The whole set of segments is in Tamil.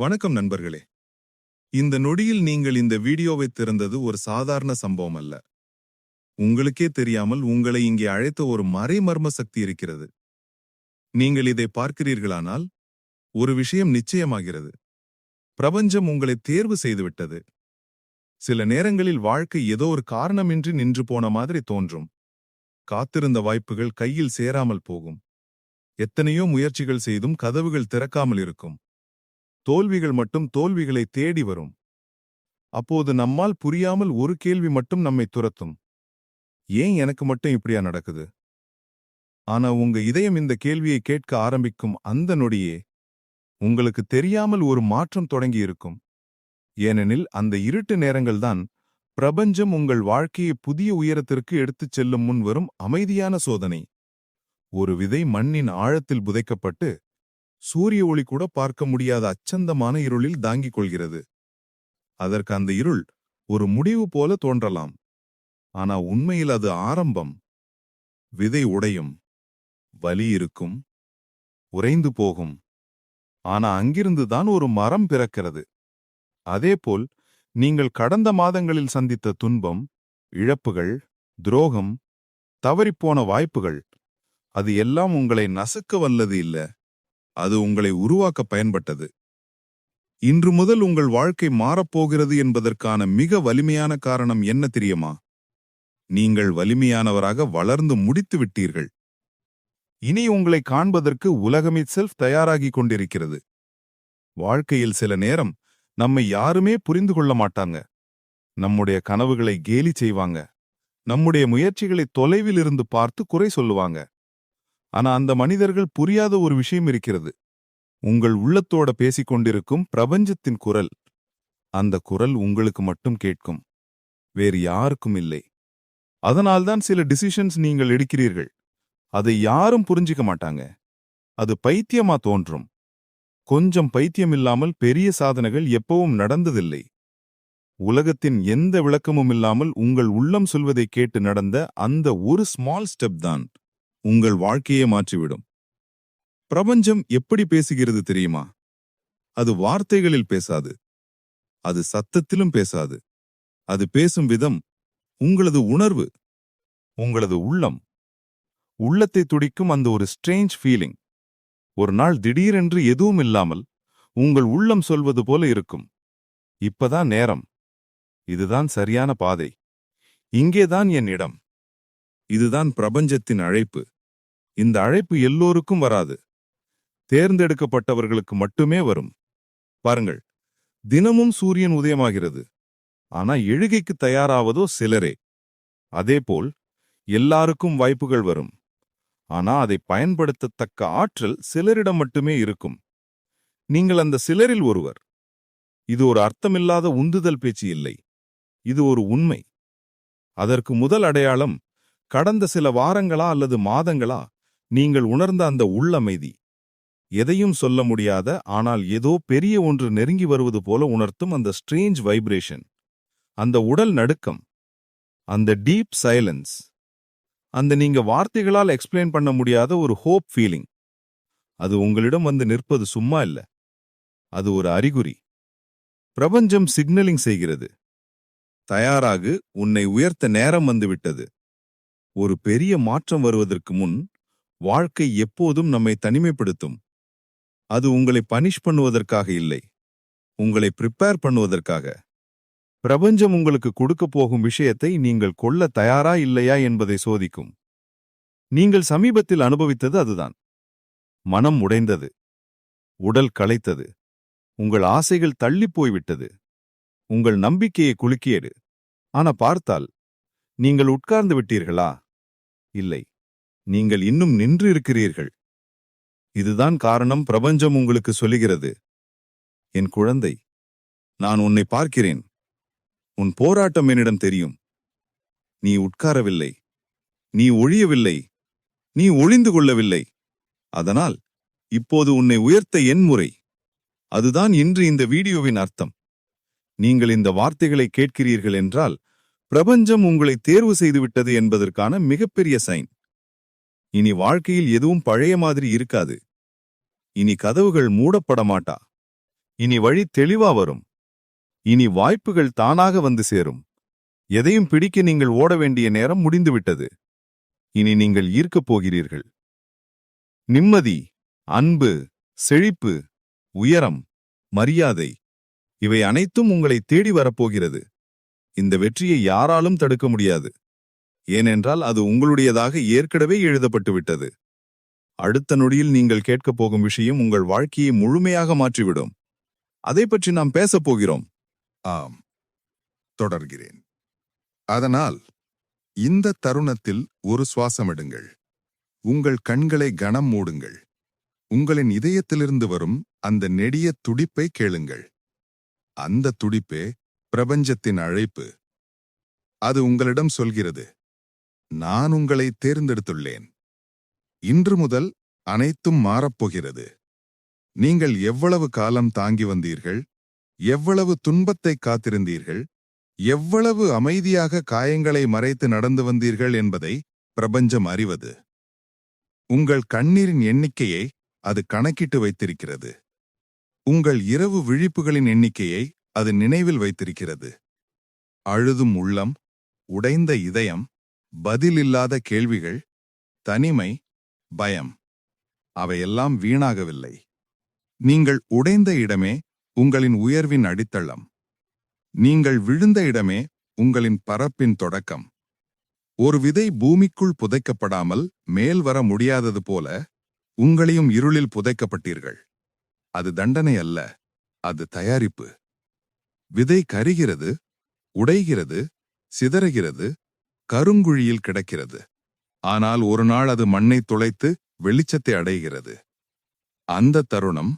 வணக்கம் நண்பர்களே. இந்த நொடியில் நீங்கள் இந்த வீடியோவை திறந்தது ஒரு சாதாரண சம்பவம் அல்ல. உங்களுக்கே தெரியாமல் உங்களை இங்கே அழைத்த ஒரு மறைமர்ம சக்தி இருக்கிறது. நீங்கள் இதை பார்க்கிறீர்களானால் ஒரு விஷயம் நிச்சயமாகிறது. பிரபஞ்சம் உங்களை தேர்வு செய்துவிட்டது. சில நேரங்களில் வாழ்க்கை ஏதோ ஒரு காரணமின்றி நின்று போன மாதிரி தோன்றும். காத்திருந்த வாய்ப்புகள் கையில் சேராமல் போகும். எத்தனையோ முயற்சிகள் செய்தும் கதவுகள் திறக்காமல் இருக்கும். தோல்விகள் மட்டும் தோல்விகளை தேடி வரும். அப்போது நம்மால் புரியாமல் ஒரு கேள்வி மட்டும் நம்மை துரத்தும். ஏன் எனக்கு மட்டும் இப்படியா நடக்குது? ஆனா உங்க இதயம் இந்த கேள்வியை கேட்க ஆரம்பிக்கும் அந்த நொடியே உங்களுக்கு தெரியாமல் ஒரு மாற்றம் தொடங்கியிருக்கும். ஏனெனில் அந்த இருட்டு நேரங்கள்தான் பிரபஞ்சம் உங்கள் வாழ்க்கையை புதிய உயரத்திற்கு எடுத்துச் செல்லும் முன் வரும் அமைதியான சோதனை. ஒரு விதை மண்ணின் ஆழத்தில் புதைக்கப்பட்டு சூரிய ஒளி கூட பார்க்க முடியாத அச்சந்தமான இருளில் தாங்கிக் கொள்கிறது. அதற்கு அந்த இருள் ஒரு முடிவு போல தோன்றலாம். ஆனா உண்மையில் அது ஆரம்பம். விதை உடையும். வலி இருக்கும். உறைந்து போகும். ஆனா அங்கிருந்துதான் ஒரு மரம் பிறக்கிறது. அதேபோல் நீங்கள் கடந்த மாதங்களில் சந்தித்த துன்பம் இழப்புகள் துரோகம் தவறிப்போன வாய்ப்புகள் அது எல்லாம் உங்களை நசுக்க வல்லது இல்ல. அது உங்களை உருவாக்க பயன்பட்டது. இன்று முதல் உங்கள் வாழ்க்கை மாறப்போகிறது என்பதற்கான மிக வலிமையான காரணம் என்ன தெரியுமா? நீங்கள் வலிமையானவராக வளர்ந்து முடித்து விட்டீர்கள். இனி உங்களை காண்பதற்கு உலகமே செல்ஃப் தயாராகிக் கொண்டிருக்கிறது. வாழ்க்கையில் சில நேரம் நம்மை யாருமே புரிந்து கொள்ள மாட்டாங்க. நம்முடைய கனவுகளை கேலி செய்வாங்க. நம்முடைய முயற்சிகளை தொலைவில் இருந்து பார்த்து குறை சொல்லுவாங்க. ஆனா அந்த மனிதர்கள் புரியாத ஒரு விஷயம் இருக்கிறது. உங்கள் உள்ளத்தோட பேசிக்கொண்டிருக்கும் பிரபஞ்சத்தின் குரல். அந்த குரல் உங்களுக்கு மட்டும் கேட்கும். வேறு யாருக்கும் இல்லை. அதனால்தான் சில டிசிஷன்ஸ் நீங்கள் எடுக்கிறீர்கள். அதை யாரும் புரிஞ்சிக்க மாட்டாங்க. அது பைத்தியமா தோன்றும். கொஞ்சம் பைத்தியம் இல்லாமல் பெரிய சாதனைகள் எப்பவும் நடந்ததில்லை. உலகத்தின் எந்த விளக்கமும் இல்லாமல் உங்கள் உள்ளம் சொல்வதை கேட்டு நடந்த அந்த ஒரு ஸ்மால் ஸ்டெப் தான். உங்கள் வாழ்க்கையே மாற்றிவிடும். பிரபஞ்சம் எப்படி பேசுகிறது தெரியுமா? அது வார்த்தைகளில் பேசாது. அது சத்தத்திலும் பேசாது. அது பேசும் விதம் உங்களது உணர்வு உங்களது உள்ளம். உள்ளத்தை துடிக்கும் அந்த ஒரு ஸ்ட்ரேஞ்ச் ஃபீலிங். ஒரு நாள் திடீரென்று எதுவும் இல்லாமல் உங்கள் உள்ளம் சொல்வது போல இருக்கும். இப்பதான் நேரம். இதுதான் சரியான பாதை. இங்கேதான் என் இடம். இதுதான் பிரபஞ்சத்தின் அழைப்பு. இந்த அழைப்பு எல்லோருக்கும் வராது. தேர்ந்தெடுக்கப்பட்டவர்களுக்கு மட்டுமே வரும். பாருங்கள் தினமும் சூரியன் உதயமாகிறது. ஆனா எழுகைக்கு தயாராவதோ சிலரே. அதேபோல் எல்லாருக்கும் வாய்ப்புகள் வரும். ஆனா அதை பயன்படுத்தத்தக்க ஆற்றல் சிலரிடம் மட்டுமே இருக்கும். நீங்கள் அந்த சிலரில் ஒருவர். இது ஒரு அர்த்தமில்லாத உந்துதல் பேச்சு இல்லை. இது ஒரு உண்மை. அதற்கு முதல் அடையாளம் கடந்த சில வாரங்களா அல்லது மாதங்களா நீங்கள் உணர்ந்த அந்த உள்ளமைதி? எதையும் சொல்ல முடியாத ஆனால் ஏதோ பெரிய ஒன்று நெருங்கி வருவது போல உணர்த்தும் அந்த ஸ்ட்ரேஞ்ச் வைப்ரேஷன். அந்த உடல் நடுக்கம். அந்த டீப் சைலன்ஸ். அந்த நீங்க வார்த்தைகளால் எக்ஸ்பிளைன் பண்ண முடியாத ஒரு ஹோப் ஃபீலிங். அது உங்களிடம் வந்து நிற்பது சும்மா இல்ல. அது ஒரு அறிகுறி. பிரபஞ்சம் சிக்னலிங் செய்கிறது. தயாராகு உன்னை உயர்த்த நேரம் வந்துவிட்டது ஒரு பெரிய மாற்றம் வருவதற்கு முன் வாழ்க்கை எப்போதும் நம்மை தனிமைப்படுத்தும். அது உங்களை பனிஷ் பண்ணுவதற்காக இல்லை. உங்களை ப்ரிப்பேர் பண்ணுவதற்காக. பிரபஞ்சம் உங்களுக்கு கொடுக்கப் போகும் விஷயத்தை நீங்கள் கொள்ள தயாரா இல்லையா என்பதை சோதிக்கும். நீங்கள் சமீபத்தில் அனுபவித்தது அதுதான். மனம் உடைந்தது. உடல் களைத்தது. உங்கள் ஆசைகள் தள்ளிப் போய்விட்டது. உங்கள் நம்பிக்கையை குலுக்கியது. ஆனா பார்த்தால் நீங்கள் உட்கார்ந்து விட்டீர்களா? இல்லை. நீங்கள் இன்னும் நின்று இருக்கிறீர்கள் இதுதான் காரணம் பிரபஞ்சம் உங்களுக்கு சொல்லுகிறது. என் குழந்தை நான் உன்னை பார்க்கிறேன். உன் போராட்டம் என்னிடம் தெரியும். நீ உட்காரவில்லை. நீ ஒழியவில்லை. நீ ஒளிந்து கொள்ளவில்லை. அதனால் இப்போது உன்னை உயர்த்த என் முறை. அதுதான் இன்று இந்த வீடியோவின் அர்த்தம். நீங்கள் இந்த வார்த்தைகளை கேட்கிறீர்கள் என்றால் பிரபஞ்சம் உங்களை தேர்வு செய்துவிட்டது என்பதற்கான மிகப்பெரிய சைன். இனி வாழ்க்கையில் எதுவும் பழைய மாதிரி இருக்காது. இனி கதவுகள் மூடப்பட மாட்டா. இனி வழி தெளிவா வரும். இனி வாய்ப்புகள் தானாக வந்து சேரும். எதையும் பிடிக்க நீங்கள் ஓட வேண்டிய நேரம் முடிந்துவிட்டது. இனி நீங்கள் ஈர்க்கப் போகிறீர்கள். நிம்மதி அன்பு செழிப்பு உயரம் மரியாதை இவை அனைத்தும் உங்களை தேடி வரப்போகிறது. இந்த வெற்றியை யாராலும் தடுக்க முடியாது. ஏனென்றால் அது உங்களுடையதாக ஏற்கனவே எழுதப்பட்டு விட்டது. அடுத்த நொடியில் நீங்கள் கேட்கப் போகும் விஷயம் உங்கள் வாழ்க்கையை முழுமையாக மாற்றிவிடும். அதை பற்றி நாம் பேசப் போகிறோம். ஆம். தொடர்கிறேன். அதனால் இந்த தருணத்தில் ஒரு சுவாசமிடுங்கள் உங்கள் கண்களை கனம் மூடுங்கள். உங்களின் இதயத்திலிருந்து வரும் அந்த நெடிய துடிப்பை கேளுங்கள். அந்த துடிப்பே பிரபஞ்சத்தின் அழைப்பு. அது உங்களிடம் சொல்கிறது நான் உங்களை தேர்ந்தெடுத்துள்ளேன். இன்று முதல் அனைத்தும் மாறப்போகிறது. நீங்கள் எவ்வளவு காலம் தாங்கி வந்தீர்கள்? எவ்வளவு துன்பத்தை காத்திருந்தீர்கள்? எவ்வளவு அமைதியாக காயங்களை மறைத்து நடந்து வந்தீர்கள்? என்பதை பிரபஞ்சம் அறிவது. உங்கள் கண்ணீரின் எண்ணிக்கையை அது கணக்கிட்டு வைத்திருக்கிறது. உங்கள் இரவு விழிப்புகளின் எண்ணிக்கையை அது நினைவில் வைத்திருக்கிறது. அழுதும் உள்ளம் உடைந்த இதயம் பதிலில்லாத கேள்விகள் தனிமை பயம் அவையெல்லாம் வீணாகவில்லை. நீங்கள் உடைந்த இடமே உங்களின் உயர்வின் அடித்தளம். நீங்கள் விழுந்த இடமே உங்களின் பரப்பின் தொடக்கம். ஒரு விதை பூமிக்குள் புதைக்கப்படாமல் மேல் வர முடியாதது போல உங்களையும் இருளில் புதைக்கப்பட்டீர்கள். அது தண்டனை அல்ல அது தயாரிப்பு. விதை கருகிறது உடைகிறது சிதறுகிறது கருங்குழியில் கிடக்கிறது. ஆனால் ஒரு நாள் அது மண்ணை துளைத்து வெளிச்சத்தை அடைகிறது. அந்த தருணம்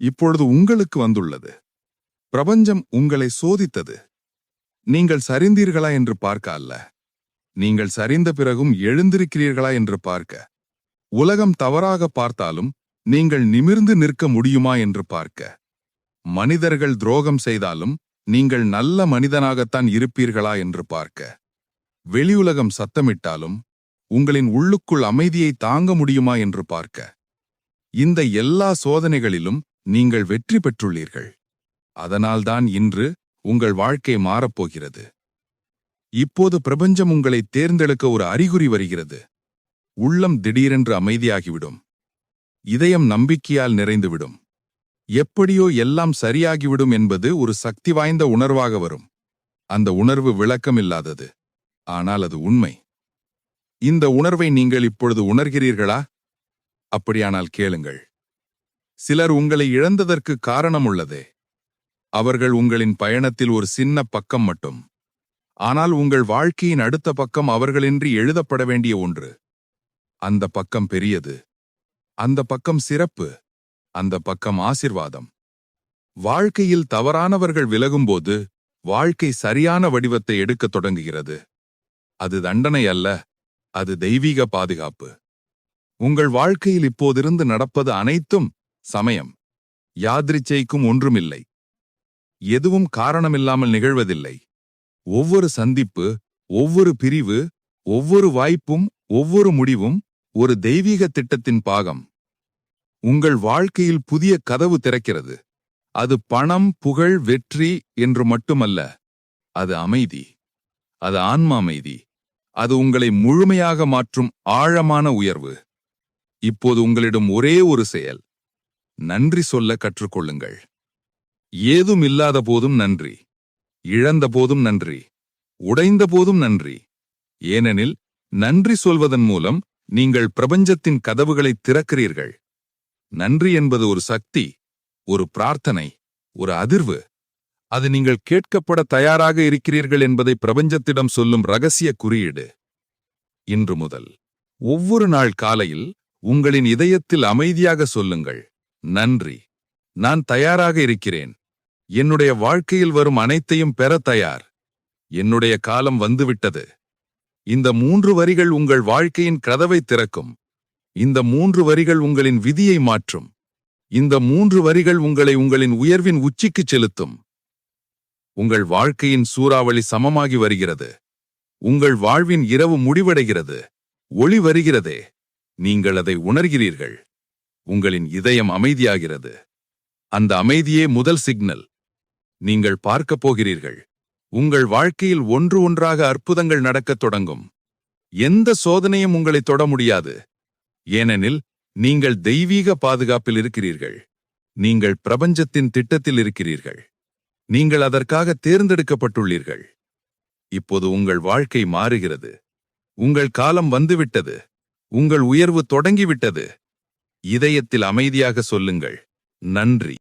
இப்பொழுது உங்களுக்கு வந்துள்ளது. பிரபஞ்சம் உங்களை சோதித்தது. நீங்கள் சரிந்தீர்களா என்று பார்க்க அல்ல. நீங்கள் சரிந்த பிறகும் எழுந்திருக்கிறீர்களா என்று பார்க்க. உலகம் தவறாக பார்த்தாலும் நீங்கள் நிமிர்ந்து நிற்க முடியுமா என்று பார்க்க. மனிதர்கள் துரோகம் செய்தாலும் நீங்கள் நல்ல மனிதனாகத்தான் இருப்பீர்களா என்று பார்க்க. வெளியுலகம் சத்தமிட்டாலும் உங்களின் உள்ளுக்குள் அமைதியை தாங்க முடியுமா என்று பார்க்க. இந்த எல்லா சோதனைகளிலும் நீங்கள் வெற்றி பெற்றுள்ளீர்கள். அதனால்தான் இன்று உங்கள் வாழ்க்கை மாறப்போகிறது. இப்போது பிரபஞ்சம் உங்களை தேர்ந்தெடுக்க ஒரு அறிகுறி வருகிறது. உள்ளம் திடீரென்று அமைதியாகிவிடும். இதயம் நம்பிக்கையால் நிறைந்துவிடும். எப்படியோ எல்லாம் சரியாகிவிடும் என்பது ஒரு சக்தி வாய்ந்த உணர்வாக வரும். அந்த உணர்வு விளக்கமில்லாதது. ஆனால் அது உண்மை. இந்த உணர்வை நீங்கள் இப்பொழுது உணர்கிறீர்களா? அப்படியானால் கேளுங்கள். சிலர் உங்களை இழந்ததற்கு காரணம் உள்ளதே அவர்கள் உங்களின் பயணத்தில் ஒரு சின்ன பக்கம் மட்டும். ஆனால் உங்கள் வாழ்க்கையின் அடுத்த பக்கம் அவர்களின்றி எழுதப்பட வேண்டிய ஒன்று. அந்த பக்கம் பெரியது. அந்த பக்கம் சிறப்பு. அந்த பக்கம் ஆசிர்வாதம். வாழ்க்கையில் தவறானவர்கள் விலகும்போது வாழ்க்கை சரியான வடிவத்தை எடுக்கத் தொடங்குகிறது. அது தண்டனை அல்ல அது தெய்வீக பாதுகாப்பு. உங்கள் வாழ்க்கையில் இப்போதிருந்து நடப்பது அனைத்தும் சமயம். யாதிரிச்சைக்கும் ஒன்றுமில்லை. எதுவும் காரணமில்லாமல் நிகழ்வதில்லை. ஒவ்வொரு சந்திப்பு ஒவ்வொரு பிரிவு ஒவ்வொரு வாய்ப்பும் ஒவ்வொரு முடிவும் ஒரு தெய்வீக திட்டத்தின் பாகம். உங்கள் வாழ்க்கையில் புதிய கதவு திறக்கிறது. அது பணம் புகழ் வெற்றி என்று மட்டுமல்ல அது அமைதி. அது ஆன்மா அமைதி. அது உங்களை முழுமையாக மாற்றும் ஆழமான உயர்வு. இப்போது உங்களிடம் ஒரே ஒரு செயல். நன்றி சொல்ல கற்றுக்கொள்ளுங்கள். ஏதும் இல்லாத போதும் நன்றி. இழந்த போதும் நன்றி. உடைந்த போதும் நன்றி. ஏனெனில் நன்றி சொல்வதன் மூலம் நீங்கள் பிரபஞ்சத்தின் கதவுகளை திறக்கிறீர்கள். நன்றி என்பது ஒரு சக்தி ஒரு பிரார்த்தனை ஒரு அதிர்வு. அது நீங்கள் கேட்கப்பட தயாராக இருக்கிறீர்கள் என்பதை பிரபஞ்சத்திடம் சொல்லும் ரகசிய குறியீடு. இன்று முதல் ஒவ்வொரு நாள் காலையில் உங்களின் இதயத்தில் அமைதியாக சொல்லுங்கள். நன்றி. நான் தயாராக இருக்கிறேன். என்னுடைய வாழ்க்கையில் வரும் அனைத்தையும் பெற தயார். என்னுடைய காலம் வந்துவிட்டது. இந்த மூன்று வரிகள் உங்கள் வாழ்க்கையின் கதவை திறக்கும். இந்த மூன்று வரிகள் உங்களின் விதியை மாற்றும். இந்த மூன்று வரிகள் உங்களை உங்களின் உயர்வின் உச்சிக்குச் செலுத்தும். உங்கள் வாழ்க்கையின் சூறாவளி சமமாகி வருகிறது. உங்கள் வாழ்வின் இரவு முடிவடைகிறது. ஒளி வருகிறதே. நீங்கள் அதை உணர்கிறீர்கள். உங்களின் இதயம் அமைதியாகிறது. அந்த அமைதியே முதல் சிக்னல். நீங்கள் பார்க்கப் போகிறீர்கள். உங்கள் வாழ்க்கையில் ஒன்று ஒன்றாக அற்புதங்கள் நடக்கத் தொடங்கும். எந்த சோதனையும் உங்களை தொட முடியாது. ஏனெனில் நீங்கள் தெய்வீக பாதுகாப்பில் இருக்கிறீர்கள். நீங்கள் பிரபஞ்சத்தின் திட்டத்தில் இருக்கிறீர்கள். நீங்கள் அதற்காக தேர்ந்தெடுக்கப்பட்டுள்ளீர்கள். இப்போது உங்கள் வாழ்க்கை மாறுகிறது. உங்கள் காலம் வந்துவிட்டது. உங்கள் உயர்வு தொடங்கிவிட்டது. இதயத்தில் அமைதியாக சொல்லுங்கள். நன்றி.